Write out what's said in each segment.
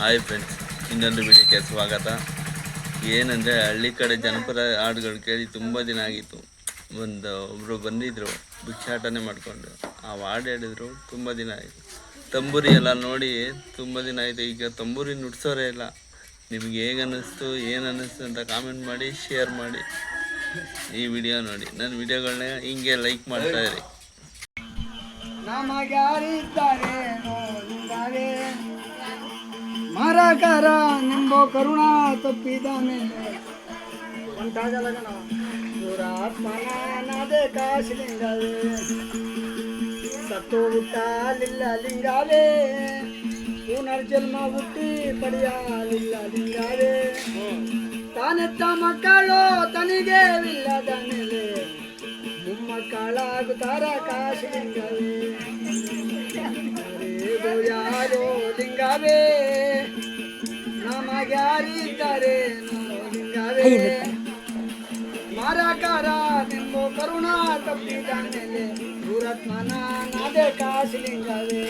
Hi friends ಇನ್ನೊಂದು ವಿಡಿಯೋಕ್ಕೆ ಸ್ವಾಗತ. ಏನಂದರೆ ಹಳ್ಳಿ ಕಡೆ ಜನಪದ ಹಾಡುಗಳು ಕೇಳಿ ತುಂಬ ದಿನ ಆಗಿತ್ತು. ಒಂದು ಒಬ್ಬರು ಬಂದಿದ್ದರು ಭಿಕ್ಷಾಟನೆ ಮಾಡಿಕೊಂಡು. ಆ ಹಾಡು ಹೇಳಿದ್ರು, ತುಂಬ ದಿನ ಆಯಿತು. ತಂಬೂರಿ ಎಲ್ಲ ನೋಡಿ ತುಂಬ ದಿನ ಆಯಿತು. ಈಗ ತಂಬೂರಿ ನುಡ್ಸೋರೇ ಇಲ್ಲ. ನಿಮ್ಗೆ ಹೇಗೆ ಅನ್ನಿಸ್ತು, ಏನು ಅನ್ನಿಸ್ತು ಅಂತ ಕಾಮೆಂಟ್ ಮಾಡಿ ಶೇರ್ ಮಾಡಿ. ಈ ವಿಡಿಯೋ ನೋಡಿ. ನನ್ನ ವಿಡಿಯೋಗಳನ್ನ ಹಿಂಗೆ ಲೈಕ್ ಮಾಡ್ತಾ ಇರಿ. ಮರಕರ ನಿಂಬೋ ಕರುಣ ತಪ್ಪಿದ ಮೇಲೆ ಉಂಟಾಗಲ್ಲ ಕಣ ದುರಾತ್ಮನ ನದೆ ಕಾಶಿಲಿಂಗವೇ ಸತ್ತು ಹುಟ್ಟಲಿಲ್ಲ ಲಿಂಗವೇ ಪುನರ್ಜನ್ಮ ಹುಟ್ಟಿ ಪಡೆಯಲಿಲ್ಲ ಲಿಂಗವೇ ತಾನೆತ್ತ ಮಕ್ಕಳು ತನಿಗೇವಿಲ್ಲದ ಮೇಲೆ ಮಕ್ಕಳಾಗುತ್ತಾರ ಕಾಶಿಲಿಂಗವೇ ಅರೇದು ಯಾರೋ ಲಿಂಗವೇ ನಮಗ್ಯಾರಿದ್ದಾರೆ ಮಾರಾಕಾರ ನಿಂಬು ಕರುಣಾ ತಪ್ಪಿದ ಮೇಲೆ ದೂರತ್ಮನ ನಾದೆ ಕಾಶಿಲಿಂಗವೇ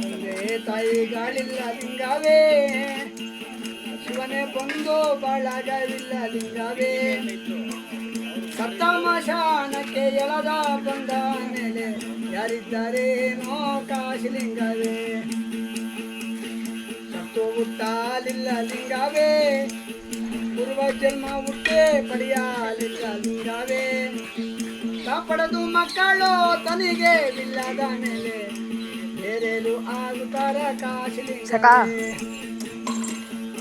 ತಂದೆ ತಾಯಿಗಳಿಲ್ಲ ಲಿಂಗವೇ. ಶಿವನೇ ಬಂದು ಬಾಳಗವಿಲ್ಲ ಲಿಂಗವೇ. ಸಪ್ತಮಶಾನಕ್ಕೆ ಎಳದ ಬಂದ ಮೇಲೆ ಯಾರಿದ್ದಾರೇನೋ ಕಾಶಿಲಿಂಗವೇ ಹುಟ್ಟಲಿಲ್ಲ ಲಿಂಗವೇ ಪೂರ್ವ ಜನ್ಮ ಹುಟ್ಟೆ ಪಡೆಯಲಿಲ್ಲ ಲಿಂಗವೇ ಕಾಪಡದು ಮಕ್ಕಳು ತನಿಗೆ ಇಲ್ಲದ ಮೇಲೆ. ಬೇರೆಲು ಆಗುತ್ತಾರ ಕಾಶಿಲಿಂಗವೇ.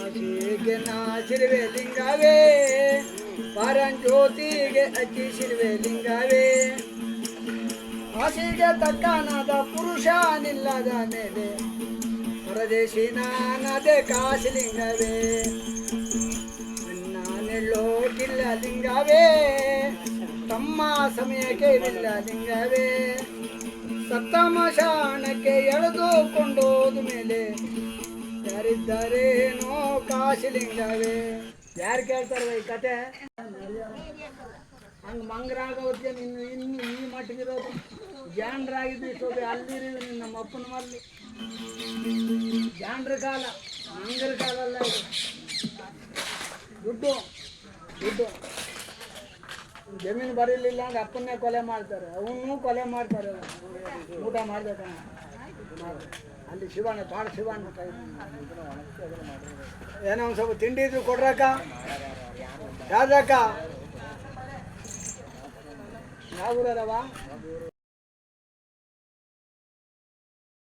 ಆಶೆಗೆ ನಾಚಿರುವೆ ಲಿಂಗವೇ. ಪರಂಜ್ಯೋತಿಗೆ ಅಚ್ಚಿಸಿರುವೆ ಲಿಂಗವೇ. ಆಸೆಗೆ ತಕ್ಕನಾದ ಪುರುಷನಿಲ್ಲದ ಮೇಲೆ. ಪರದೇಶಿ ನಾನದೆ ಕಾಶಿಲಿಂಗವೇ. ನಾನೆಲ್ಲೋಗಿಲ್ಲ ಲಿಂಗವೇ ತಮ್ಮ ಸಮಯಕ್ಕೆ ಇಲ್ಲ ಲಿಂಗವೇ ಸತ್ತಮ ಶಾಣಕ್ಕೆ ಎಳೆದುಕೊಂಡೋದ ಮೇಲೆ. ಯಾರಿದ್ದಾರೇನೋ ಕಾಶಿಲಿಂಗವೇ. ಯಾರು ಕೇಳ್ತಾರ ಈ ಕತೆ? ಹಂಗೆ ಮಂಗರಾಗೋದ್ಗೆ ನಿನ್ನ ಇನ್ನು ಈ ಮಟ್ಟಿಗಿರೋದು ಜಾಂಡ್ರಾಗಿದ್ದು ಇಷ್ಟೋದು ಅಲ್ಲಿರಿ ನಿನ್ನ ನಮ್ಮ ಅಪ್ಪನ ಮಲ್ಲಿ. ಜಾಂಡ್ರ ಕಾಲ, ಮಂಗರ ಕಾಲ ಅಲ್ಲ ದುಡ್ಡು ದುಡ್ಡು. ಜಮೀನು ಬರಲಿಲ್ಲ ಅಂದ್ರೆ ಅಪ್ಪನ್ನೇ ಕೊಲೆ ಮಾಡ್ತಾರೆ, ಅವನ್ನೂ ಕೊಲೆ ಮಾಡ್ತಾರೆ. ಊಟ ಮಾಡ್ಬೇಕಣ್ಣ ಮಾಡು. ಅಲ್ಲಿ ಶಿವಣ್ಣ ಭಾಳ ಶಿವಣ್ಣ ಏನೋ ಒಂದು ಸ್ವಲ್ಪ ತಿಂಡಿ ಇದ್ರು ಕೊಡ್ರಕ್ಕ? ಯಾವ್ದಕ್ಕ? Nagura na ba?